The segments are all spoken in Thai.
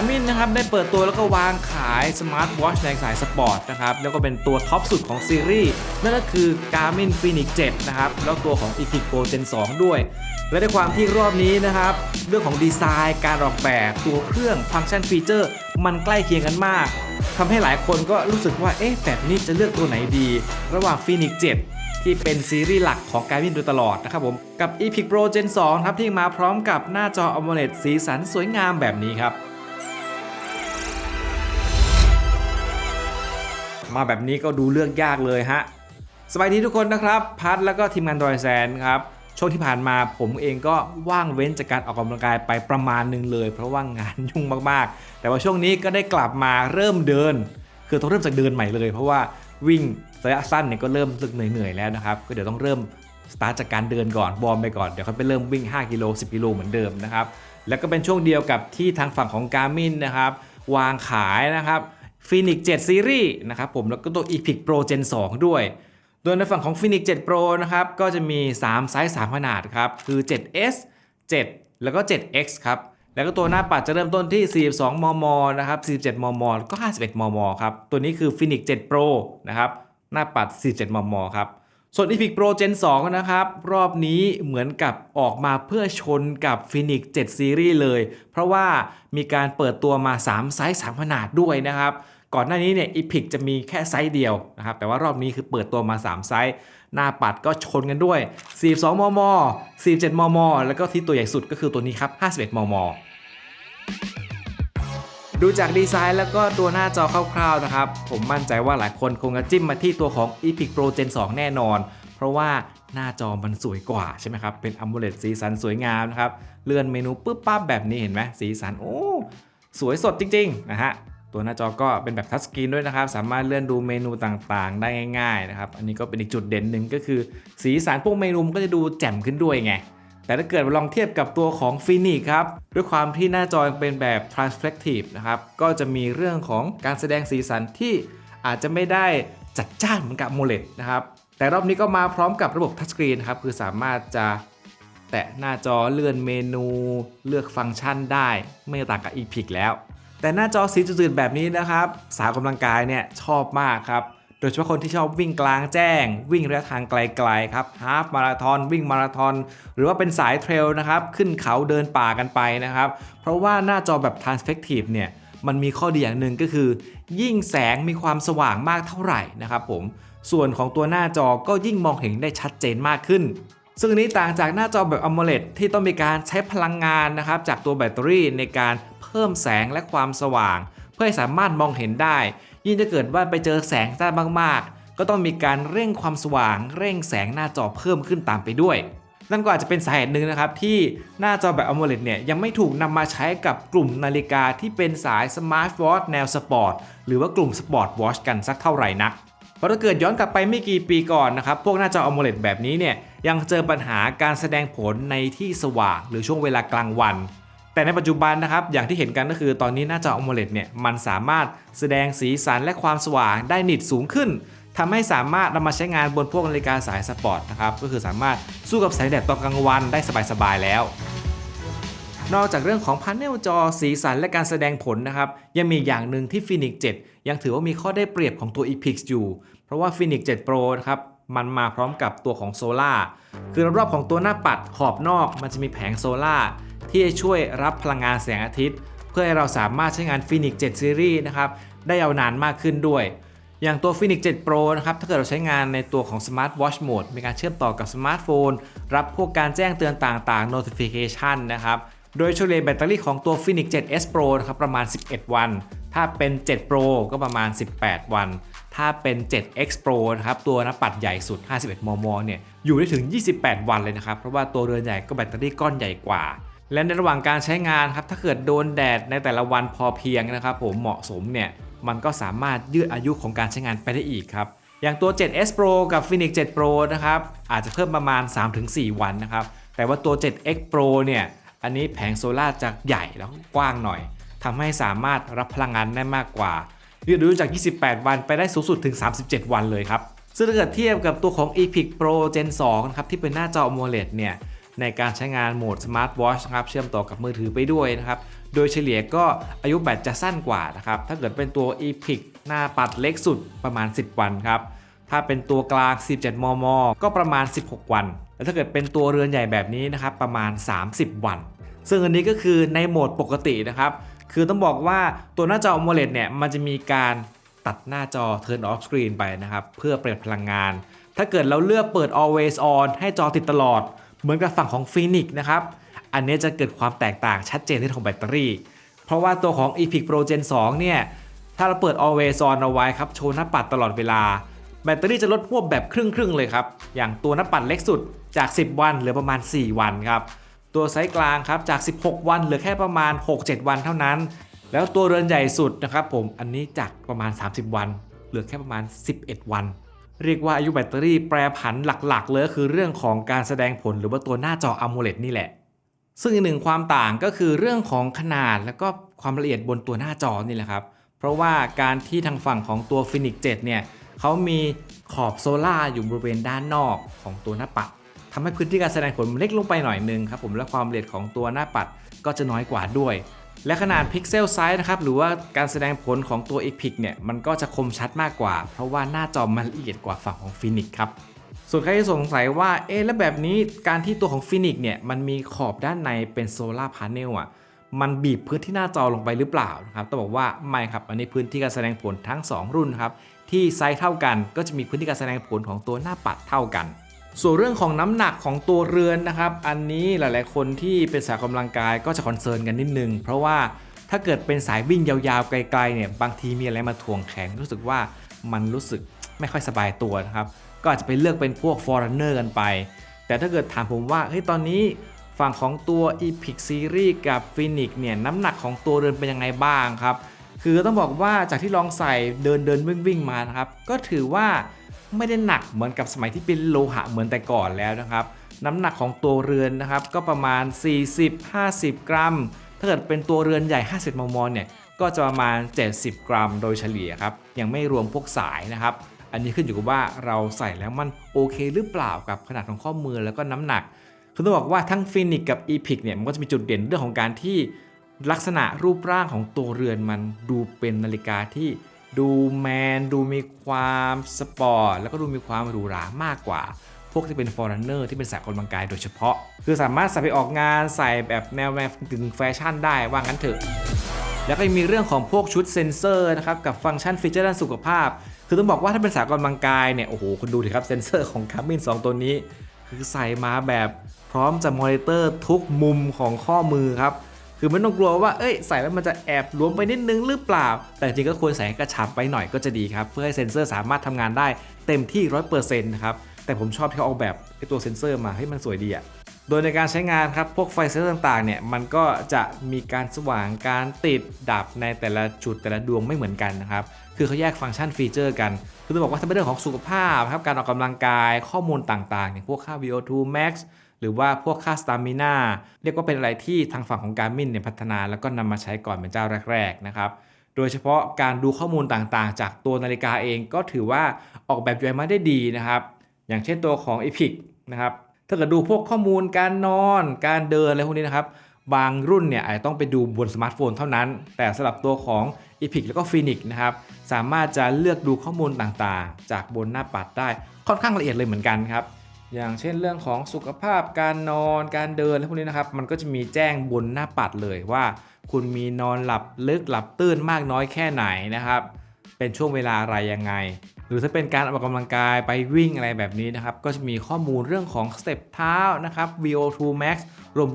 Garmin นะครับได้เปิดตัวแล้วก็วางขายสมาร์ทวอชในสายสปอร์ตนะครับแล้วก็เป็นตัวท็อปสุดของซีรีส์นั่นก็คือ Garmin Fenix 7 นะครับ แล้วตัวของ Epic Pro Gen 2 ด้วย และด้วยความที่รอบนี้นะครับ เรื่องของดีไซน์การออกแบบตัวเครื่องฟังก์ชันฟีเจอร์ มันใกล้เคียงกันมากทำให้หลายคนก็รู้สึกว่าเอ๊ะแบบนี้จะเลือกตัวไหนดี ระหว่าง Phoenix 7ที่เป็นซีรีส์หลักของ Garmin โดยตลอดนะครับผมกับ Epic Pro Gen 2 ครับที่มาพร้อมกับหน้าจอ AMOLED สีสันสวยงามแบบนี้ครับ มาแบบนี้ก็ดูเลือกยากเลยฮะสบายดีทุกคนนะครับพัดแล้วก็ทีมงานดอยแซนครับช่วงที่ผ่านมาผมเองก็ว่างเว้นจากการออกกำลังกายไปประมาณหนึ่งเลย เพราะว่างานยุ่งมากๆ แต่ว่าช่วงนี้ก็ได้กลับมาเริ่มเดิน คือต้องเริ่มจากเดินใหม่เลย เพราะว่าวิ่งระยะสั้นเนี่ยก็เริ่มรู้สึกเหนื่อยๆแล้วนะครับก็เดี๋ยวต้องเริ่มสตาร์ทจากการเดินก่อนวอร์มไปก่อนเดี๋ยวเขาไปเริ่มวิ่ง 5 กิโล 10 กิโลเหมือนเดิมนะครับแล้วก็เป็นช่วงเดียวกับที่ทางฝั่งของ Garmin นะครับวางขายนะครับ Phoenix 7 Series นะครับผมแล้วก็ตัว Epic Pro Gen 2 ด้วย โดยในฝั่งของ Phoenix 7 Pro นะครับก็จะมี 3 ไซส์ 3 ขนาดครับ คือ 7S 7 แล้วก็ 7X ครับ แล้วก็ตัวหน้าปัดจะเริ่มต้นที่ 42 มม นะครับ 47 มม แล้วก็ 51 มม ครับ ตัวนี้คือ Phoenix 7 Pro นะครับ หน้าปัด 47 มม ครับ ส่วน Epic Pro Gen 2 นะครับ รอบนี้เหมือนกับออกมาเพื่อชนกับ Phoenix 7 Series เลย เพราะว่ามีการเปิดตัวมา 3 ไซส์ 3 ขนาดด้วยนะครับ ก่อนหน้านี้เนี่ย Epic จะมีแค่ไซส์เดียวนะครับ แต่ว่ารอบนี้คือเปิดตัวมา 3 ไซส์ หน้าปัดก็ชนกันด้วย 42 มม 47 มม แล้วก็ที่ตัวใหญ่สุดก็คือตัวนี้ครับ 51 มม ดูจากดีไซน์แล้วก็ตัวหน้าจอคร่าวๆนะครับ ผมมั่นใจว่าหลายคนคงจะจิ้มมาที่ตัวของ Epic Pro Gen 2 แน่นอน เพราะว่าหน้าจอมันสวยกว่าใช่ไหมครับ เป็น AMOLED สีสันสวยงามนะครับ เลื่อนเมนูปุ๊บปั๊บแบบนี้เห็นไหมสีสันโอ้สวยสดจริงๆนะฮะตัวหน้าจอก็เป็นแบบทัชสกรีนด้วยนะครับ สามารถเลื่อนดูเมนูต่างๆ ได้ง่าย ๆ นะครับ อันนี้ก็เป็นอีกจุดเด่นหนึ่งก็คือ สีสันพวกเมนูมันก็จะดูแจ่มขึ้นด้วยไง แต่ถ้าเกิดลองเทียบกับตัวของ Phoenix ครับ ด้วยความที่หน้าจอยังเป็นแบบ transflective นะครับ ก็จะมีเรื่องของการแสดงสีสันที่อาจจะไม่ได้จัดจ้านเหมือนกับ AMOLED นะครับ แต่รอบนี้ก็มาพร้อมกับระบบทัชสกรีนครับ คือสามารถจะแตะหน้าจอเลื่อนเมนูเลือกฟังก์ชันได้ ไม่ต่างกับ Epic แล้ว แต่หน้าจอสีจืดๆแบบนี้นะครับ สาวกำลังกายเนี่ยชอบมากครับ โดยเฉพาะคนที่ชอบวิ่งกลางแจ้ง วิ่งระยะทางไกลๆครับฮาฟมาราทอนวิ่งมาราทอนหรือว่าเป็นสายเทรลนะครับขึ้นเขาเดินป่ากันไปนะครับ เพราะว่าหน้าจอแบบ transfective เนี่ยมันมีข้อดีอย่างหนึ่งก็คือ ยิ่งแสงมีความสว่างมากเท่าไหร่นะครับผมส่วนของตัวหน้าจอก็ยิ่งมองเห็นได้ชัดเจนมากขึ้น ซึ่งนี้ต่างจากหน้าจอแบบ AMOLED ที่ต้องมีการใช้พลังงานนะครับจากตัวแบตเตอรี่ในการเพิ่มแสงและความสว่าง พื่อให้สามารถมองเห็นได้ ยิ่งถ้าเกิดว่าไปเจอแสงจ้ามากๆ ก็ต้องมีการเร่งความสว่าง เร่งแสงหน้าจอเพิ่มขึ้นตามไปด้วย นั่นก็อาจจะเป็นสาเหตุหนึ่งนะครับที่หน้าจอแบบ AMOLED เนี่ยยังไม่ถูกนำมาใช้กับกลุ่มนาฬิกาที่เป็นสายสมาร์ทวอทแนวสปอร์ตหรือว่ากลุ่มสปอร์ตวอชกันสักเท่าไหร่นักเพราะถ้าเกิดย้อนกลับไปไม่กี่ปีก่อนนะครับ พวกหน้าจอ AMOLED แบบนี้เนี่ยยังเจอปัญหาการแสดงผลในที่สว่างหรือช่วงเวลากลางวัน แต่ในปัจจุบันนะครับอย่างที่เห็นกันก็คือตอนนี้หน้าจอ AMOLED เนี่ยมันสามารถแสดงสีสันและความสว่างได้นิดสูงขึ้นทำให้สามารถนำมาใช้งานบนพวกนาฬิกาสายสปอร์ตนะครับก็คือสามารถสู้กับแสงแดดตอนกลางวันได้สบายๆแล้ว นอกจากเรื่องของพาเนลจอสีสันและการแสดงผลนะครับยังมีอย่างหนึ่งที่ Phoenix 7 ยังถือว่ามีข้อได้เปรียบของตัว Epix อยู่ เพราะว่า Phoenix 7 Pro นะครับมันมาพร้อมกับตัวของโซล่าคือรอบๆของตัวหน้าปัดขอบนอกมันจะมีแผงโซล่า ที่จะช่วยรับพลังงานแสงอาทิตย์ เพื่อให้เราสามารถใช้งาน Phoenix 7 Series นะครับได้ยาวนานมากขึ้นด้วย อย่างตัว Phoenix 7 Pro นะครับถ้าเกิดเราใช้งานในตัวของ Smart Watch Mode มีการเชื่อมต่อกับสมาร์ทโฟนรับพวกการแจ้งเตือนต่างๆ notification นะครับโดยเฉลี่ยแบตเตอรี่ของตัว Phoenix 7s Pro นะครับประมาณ 11 วัน ถ้าเป็น 7 Pro ก็ประมาณ 18 วัน ถ้าเป็น 7X Pro นะครับตัวหน้าปัดใหญ่สุด 51 มม เนี่ย อยู่ได้ถึง 28 วันเลยนะครับ เพราะว่าตัวเรือนใหญ่ก็แบตเตอรี่ก้อนใหญ่กว่า และในระหว่างการใช้งานครับถ้าเกิดโดนแดดในแต่ละวันพอเพียงนะครับผมเหมาะสมเนี่ยมันก็สามารถยืดอายุของการใช้งานไปได้อีกครับอย่างตัว 7s Pro กับ Phoenix 7 Pro นะครับอาจจะเพิ่มประมาณ 3-4 วันนะครับแต่ว่าตัว 7x Pro เนี่ยอันนี้แผงโซลาร์จะใหญ่แล้วกว้างหน่อยทำให้สามารถรับพลังงานได้มากกว่ายืดอายุจาก 28 วันไปได้สูงสุดถึง 37 วันเลยครับซึ่งถ้าเกิดเทียบกับตัวของ Epic Pro Gen 2นะครับที่เป็นหน้าจอ AMOLED เนี่ย ในการใช้งานโหมด Smart Watch นะครับเชื่อมต่อกับมือถือไปด้วยนะครับโดยเฉลี่ยก็อายุแบตจะสั้นกว่านะครับถ้าเกิดเป็นตัว EPIC หน้าปัดเล็กสุดประมาณ 10 วันครับถ้าเป็นตัวกลาง 17 มม ก็ประมาณ 16 วัน แล้วถ้าเกิดเป็นตัวเรือนใหญ่แบบนี้นะครับประมาณ 30 วัน ซึ่งอันนี้ก็คือในโหมดปกตินะครับคือต้องบอกว่าตัวหน้าจอ AMOLED เนี่ยมันจะมีการตัดหน้าจอ turn off screen ไปนะครับเพื่อประหยัดพลังงาน ถ้าเกิดเราเลือกเปิด always on ให้จอติดตลอด เหมือนกับฝั่งของ Phoenix นะครับ อันนี้จะเกิดความแตกต่างชัดเจนในเรื่องของแบตเตอรี่ เพราะว่าตัวของ EPIC Pro Gen 2 เนี่ย ถ้าเราเปิด always on เอาไว้ครับ โชว์หน้าปัดตลอดเวลา แบตเตอรี่จะลดพวบแบบครึ่งๆเลยครับ อย่างตัวหน้าปัดเล็กสุดจาก 10 วันเหลือประมาณ 4 วันครับ ตัวไซส์กลางครับจาก 16 วันเหลือแค่ประมาณ 6-7 วันเท่านั้น แล้วตัวเรือนใหญ่สุดนะครับผม อันนี้จากประมาณ 30 วัน เหลือแค่ประมาณ 11 วัน เรียกว่าอายุแบตเตอรี่แปรผันหลักๆ เลยคือเรื่องของการแสดงผลหรือว่าตัวหน้าจอ AMOLED นี่แหละ ซึ่งอีกหนึ่งความต่างก็คือเรื่องของขนาดแล้วก็ความละเอียดบนตัวหน้าจอนี่แหละครับ เพราะว่าการที่ทางฝั่งของตัว Phoenix 7 เนี่ยเขามีขอบโซล่าอยู่บริเวณด้านนอกของตัวหน้าปัดทำให้พื้นที่การแสดงผลมันเล็กลงไปหน่อยนึงครับผมและความละเอียดของตัวหน้าปัดก็จะน้อยกว่าด้วย และขนาดพิกเซลไซส์นะครับหรือว่าการแสดงผลของตัว EPIC เนี่ยมันก็จะคมชัดมากกว่า เพราะว่าหน้าจอมันละเอียดกว่าฝั่งของ Phoenix ครับส่วนใครที่สงสัยว่าเอ๊ะแล้วแบบนี้การที่ตัวของฟินิกเนี่ยมันมีขอบด้านในเป็นโซลาร์พาร์เนลอะมันบีบพื้นที่หน้าจอลงไปหรือเปล่านะครับต้องบอกว่าไม่ครับอันนี้พื้นที่การแสดงผลทั้ง 2 รุ่นครับที่ไซส์เท่ากันก็จะมีพื้นที่การแสดงผลของตัวหน้าปัดเท่ากัน ส่วนเรื่องของน้ำหนักของตัวเรือนนะครับ อันนี้หลายๆ คนที่เป็นสายออกกำลังกายก็จะคอนเซิร์นกันนิดนึง เพราะว่าถ้าเกิดเป็นสายวิ่งยาวๆ ไกลๆเนี่ยบางทีมีอะไรมาถ่วงแขนรู้สึกว่ามันรู้สึกไม่ค่อยสบายตัวนะครับ ก็อาจจะไปเลือกเป็นพวก Foreigner กันไป แต่ถ้าเกิดถามผมว่าเฮ้ยตอนนี้ฝั่งของตัว Epic Series กับ Phoenix เนี่ยน้ำหนักของตัวเรือนเป็นยังไงบ้างครับคือต้องบอกว่าจากที่ลองใส่เดินเดินวิ่งวิ่งมานะครับก็ถือว่า ไม่ได้หนักเหมือนกับสมัยที่เป็นโลหะเหมือนแต่ก่อนแล้วนะครับ น้ำหนักของตัวเรือนนะครับก็ประมาณ 40-50 กรัม ถ้าเกิดเป็นตัวเรือนใหญ่ 50 มม เนี่ยก็จะประมาณ 70 กรัม โดยเฉลี่ยครับ ยังไม่รวมพวกสายนะครับ อันนี้ขึ้นอยู่กับว่าเราใส่แล้วมันโอเคหรือเปล่ากับขนาดของข้อมือแล้วก็น้ำหนัก คือต้องบอกว่าทั้งฟินิกกับ EPIC เนี่ยมันก็จะมีจุดเด่นเรื่องของการที่ลักษณะรูปร่างของตัวเรือนมันดูเป็นนาฬิกาที่ ดูแมน ดูมีความสปอร์ต แล้วก็ดูมีความหรูหรามากกว่า พวกที่เป็น foreigner ที่เป็นสายออกกำลังกายโดยเฉพาะ คือสามารถใส่ไปออกงานใส่แบบแนวแนวถึงแฟชั่นได้ว่างั้นเถอะ แล้วก็ยังมีเรื่องของพวกชุดเซ็นเซอร์นะครับ กับฟังก์ชันฟีเจอร์ด้านสุขภาพ คือต้องบอกว่าถ้าเป็นสายออกกำลังกายเนี่ย โอ้โห คุณดูดิครับเซ็นเซอร์ของ Garmin 2 ตัวนี้ คือใส่มาแบบพร้อมจะมอนิเตอร์ทุกมุมของข้อมือครับ คือไม่ต้องกลัวว่าเอ้ยใส่แล้วมันจะแอบหลวมไปนิดนึงหรือเปล่า แต่จริงก็ควรใส่ให้กระชับไปหน่อยก็จะดีครับ เพื่อให้เซ็นเซอร์สามารถทำงานได้เต็มที่100%นะครับแต่ผมชอบที่เขาออกแบบไอตัวเซ็นเซอร์มาให้มันสวยดีอะโดยในการใช้งานครับ พวกไฟเซอร์ต่างๆ เนี่ย มันก็จะมีการสว่าง การติด ดับในแต่ละจุดแต่ละดวงไม่เหมือนกันนะครับ คือเขาแยกฟังก์ชันฟีเจอร์กัน คือต้องบอกว่าถ้าเป็นเรื่องของสุขภาพครับ การออกกำลังกาย ข้อมูลต่างๆอย่างพวกค่า VO2 max หรือว่าพวกค่า stamina เรียกว่าเป็นอะไรที่ทางฝั่งของ Garmin เนี่ยพัฒนา แล้วก็นำมาใช้ก่อนเป็นเจ้าแรกๆนะครับโดยเฉพาะการดูข้อมูลต่างๆ จากตัวนาฬิกาเองก็ถือว่าออกแบบ UI มาได้ดีนะครับอย่างเช่นตัวของ Epic นะครับถ้าเกิดดูพวกข้อมูลการนอน การเดินอะไรพวกนี้นะครับบางรุ่นเนี่ยอาจจะต้องไปดูบนสมาร์ทโฟนเท่านั้น แต่สำหรับตัวของ Epic แล้วก็ Phoenix นะครับ สามารถจะเลือกดูข้อมูลต่างๆ จากบนหน้าปัดได้ค่อนข้างละเอียดเลยเหมือนกันครับ อย่างเช่นเรื่องของสุขภาพการนอนการเดินอะไรพวกนี้นะครับ มันก็จะมีแจ้งบนหน้าปัดเลยว่า คุณมีนอนหลับลึกหลับตื้นมากน้อยแค่ไหนนะครับ เป็นช่วงเวลาอะไรยังไง หรือถ้าเป็นการออกกำลังกายไปวิ่งอะไรแบบนี้นะครับ ก็จะมีข้อมูลเรื่องของสเต็ปเท้านะครับ VO2 max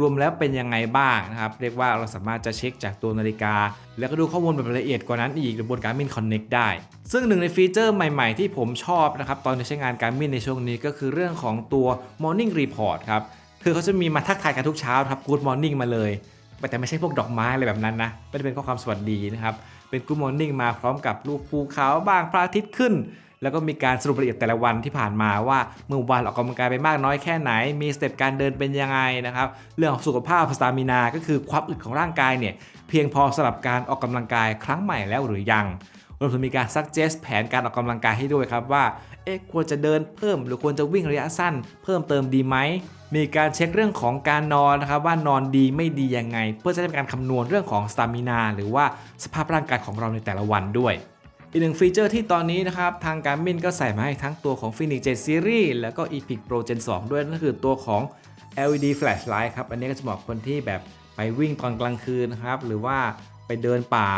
รวมๆแล้วเป็นยังไงบ้างนะครับ เรียกว่าเราสามารถจะเช็คจากตัวนาฬิกา แล้วก็ดูข้อมูลแบบละเอียดกว่านั้นอีกบน Garmin Connect ได้ ซึ่งหนึ่งในฟีเจอร์ใหม่ๆ ที่ผมชอบนะครับ ตอนใช้งาน Garmin ในช่วงนี้ก็คือเรื่องของตัว Morning Report ครับคือเขาจะมีมาทักทายกันทุกเช้าครับ Good Morning มาเลย แต่ไม่ใช่พวกดอกไม้อะไรแบบนั้นนะไม่ได้เป็นข้อความสวัสดีนะครับ เป็น Good Morning มาพร้อมกับรูปภูเขาบ้างพระอาทิตย์ขึ้น แล้วก็มีการสรุปรายละเอียดแต่ละวันที่ผ่านมาว่าเมื่อวานออกกำลังกายไปมากน้อยแค่ไหน มีสเต็ปการเดินเป็นยังไงนะครับ เรื่องของสุขภาพสตามินา ก็คือความอึดของร่างกายเนี่ยเพียงพอสำหรับการออกกำลังกายครั้งใหม่แล้วหรือยังรวมถึงมีการ suggest แผนการออกกำลังกายให้ด้วยครับว่าเอ๊ะควรจะเดินเพิ่ม หรือควรจะวิ่งระยะสั้น เพิ่มเติมดีไหม มีการเช็คเรื่องของการนอนนะครับว่านอนดีไม่ดียังไง เพื่อจะได้เป็นการคำนวณเรื่องของสตามินาหรือว่าสภาพร่างกายของเราในแต่ละวันด้วยอีกหนึ่งฟีเจอร์ที่ตอนนี้นะครับ ทางการมินก็ใส่มาให้ทั้งตัวของ Phoenix 7 Series แล้วก็ Epic Pro Gen 2 ด้วยนั่นคือตัวของ LED flashlight ครับ อันนี้ก็จะเหมาะคนที่แบบไปวิ่งตอนกลางคืนนะครับ หรือว่าไปเดินป่า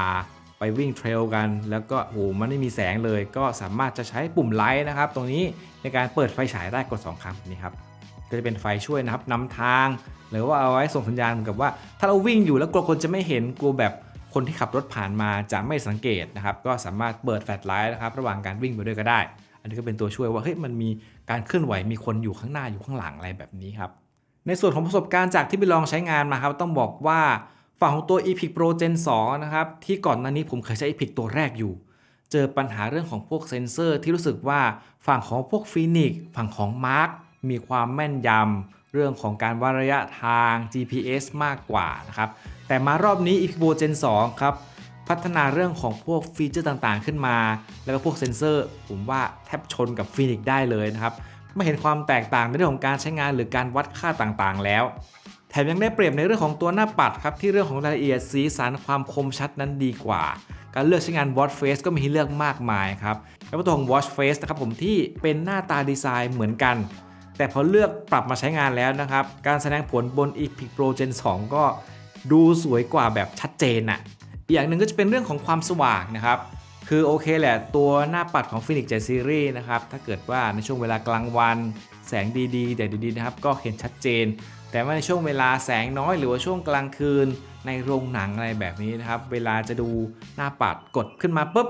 ไปวิ่งเทรลกัน แล้วก็โอ้โหมันไม่มีแสงเลย ก็สามารถจะใช้ปุ่มไลท์นะครับ ตรงนี้ในการเปิดไฟฉายได้กด 2 ครั้งนี่ครับ ก็จะเป็นไฟช่วยนะครับนำทาง หรือว่าเอาไว้ส่งสัญญาณเหมือนกับว่า ถ้าเราวิ่งอยู่แล้วกลัวคนจะไม่เห็นกลัวแบบคนที่ขับรถผ่านมาจะไม่สังเกตนะครับ ก็สามารถเปิดแฟลชไลท์นะครับระหว่างการวิ่งไปด้วยก็ได้ อันนี้ก็เป็นตัวช่วยว่าเฮ้ยมันมีการเคลื่อนไหวมีคนอยู่ข้างหน้าอยู่ข้างหลังอะไรแบบนี้ครับในส่วนของประสบการณ์จากที่ไปลองใช้งานมาครับต้องบอกว่าฝั่งของตัว Epic Pro Gen 2นะครับที่ก่อนหน้านี้ผมเคยใช้ Epic ตัวแรกอยู่ เจอปัญหาเรื่องของพวกเซนเซอร์ที่รู้สึกว่าฝั่งของพวก Phoenix ฝั่งของ Mark มีความแม่นยำเรื่องของการวัดระยะทาง GPS มากกว่านะครับ แต่มารอบนี้ Epic Pro Gen 2 ครับ พัฒนาเรื่องของพวกฟีเจอร์ต่างๆ ขึ้นมา แล้วก็พวกเซนเซอร์ ผมว่าแทบชนกับ Phoenix ได้เลยนะครับ ไม่เห็นความแตกต่างในเรื่องของการใช้งานหรือการวัดค่าต่างๆ แล้วแถมยังได้เปรียบในเรื่องของตัวหน้าปัดครับที่เรื่องของรายละเอียดสีสันความคมชัดนั้นดีกว่า การเลือกใช้งาน Watch Face ก็มีให้เลือกมากมายครับแล้วตัวของ Watch Face นะครับผมที่เป็นหน้าตาดีไซน์เหมือนกัน แต่พอเลือกปรับมาใช้งานแล้วนะครับ การแสดงผลบน Epic Pro Gen 2 ก็ดูสวยกว่าแบบชัดเจนอะอีกอย่างหนึ่งก็จะเป็นเรื่องของความสว่างนะครับ คือโอเคแหละ ตัวหน้าปัดของ Phoenix 7 Series นะครับ ถ้าเกิดว่าในช่วงเวลากลางวัน แสงดีๆ แต่ดีๆนะครับ ก็เห็นชัดเจน แต่ว่าในช่วงเวลาแสงน้อยหรือว่าช่วงกลางคืนในโรงหนังอะไรแบบนี้นะครับ เวลาจะดูหน้าปัดกดขึ้นมาปุ๊บ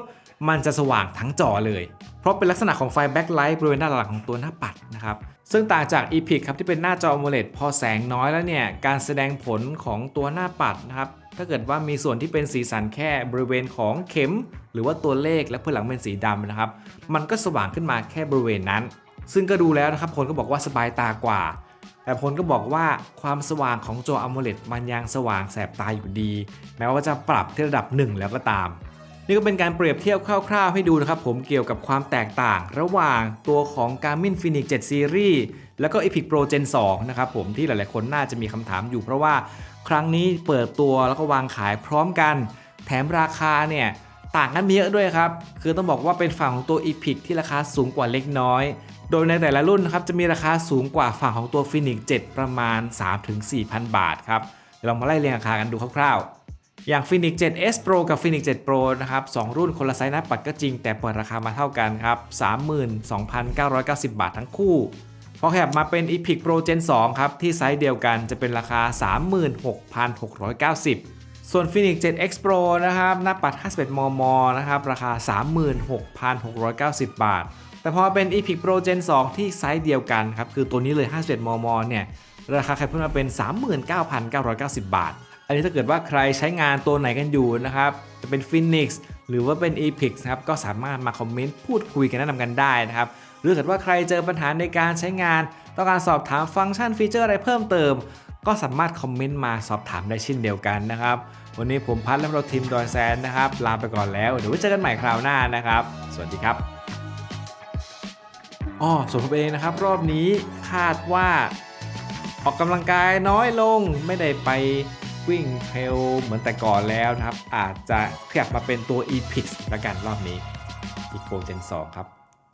มันจะสว่างทั้งจอเลย เพราะเป็นลักษณะของไฟแบ็คไลท์บริเวณด้านหลังของตัวหน้าปัดนะครับ ซึ่งต่างจาก Epic ครับที่เป็นหน้าจอ AMOLED พอแสงน้อยแล้วเนี่ย การแสดงผลของตัวหน้าปัดนะครับ ถ้าเกิดว่ามีส่วนที่เป็นสีสันแค่บริเวณของเข็ม หรือว่าตัวเลขและเพื่อนหลังเป็นสีดำนะครับ มันก็สว่างขึ้นมาแค่บริเวณนั้น ซึ่งก็ดูแล้วนะครับผลก็บอกว่าสบายตากว่า แต่ผลก็บอกว่าความสว่างของจอ AMOLED มันยังสว่างแสบตาอยู่ดี แม้ว่าจะปรับที่ระดับ 1 แล้วก็ตาม นี่ก็เป็นการเปรียบเทียบคร่าวๆให้ดูนะครับผมเกี่ยวกับความแตกต่าง ระหว่างตัวของ Garmin Fenix 7 Series แล้วก็ Epic Pro Gen 2 นะครับผมที่หลายๆคนน่าจะมีคำถามอยู่ เพราะว่าครั้งนี้เปิดตัวแล้วก็วางขายพร้อมกัน แถมราคาเนี่ยต่างกันเยอะด้วยครับ คือต้องบอกว่าเป็นฝั่งของตัว Epic ที่ราคาสูงกว่าเล็กน้อย โดยในแต่ละรุ่นนะครับจะมีราคาสูงกว่าฝั่งของตัว Phoenix 7 ประมาณ 3-4,000 บาทครับเดี๋ยวเรามาไล่เรียงราคากันดูคร่าวๆ อย่าง Phoenix 7 S Pro กับ Phoenix 7 Pro นะครับสองรุ่นคนละไซส์หน้าปัดก็จริง แต่เปิดราคามาเท่ากันครับ 32,990 บาททั้งคู่พอขยับมาเป็น Epic Pro Gen 2 ครับ ที่ไซส์เดียวกันจะเป็นราคา 36,690 ส่วน Phoenix 7 X Pro นะครับ หน้าปัด 51 มม นะครับ ราคา 36,690 บาท แต่พอเป็น Epic Pro Gen 2 ที่ไซส์เดียวกันครับ คือตัวนี้เลย 51 มม เนี่ย ราคาขยับขึ้นมาเป็น 39,990 บาท อันนี้ถ้าเกิดว่าใครใช้งานตัวไหนกันอยู่นะครับ จะเป็น Phoenix หรือว่าเป็น Epic นะครับ ก็สามารถมาคอมเมนต์พูดคุยกันแนะนำกันได้นะครับ หรือถ้าเกิดว่าใครเจอปัญหาในการใช้งาน ต้องการสอบถามฟังก์ชันฟีเจอร์อะไรเพิ่มเติม ก็สามารถคอมเมนต์มาสอบถามได้เช่นเดียวกันนะครับ วันนี้ผมพัดและเราทีมดอยแซนนะครับ ลาไปก่อนแล้ว เดี๋ยวไว้เจอกันใหม่คราวหน้านะครับ สวัสดีครับอ๋อส่วนผมเองนะครับ รอบนี้คาดว่าออกกำลังกายน้อยลงไม่ได้ไป วิ่งเทรลเหมือนแต่ก่อนแล้วนะครับ อาจจะขยับมาเป็นตัว e p i x ละกันรอบนี้ e p o Gen 2ครับ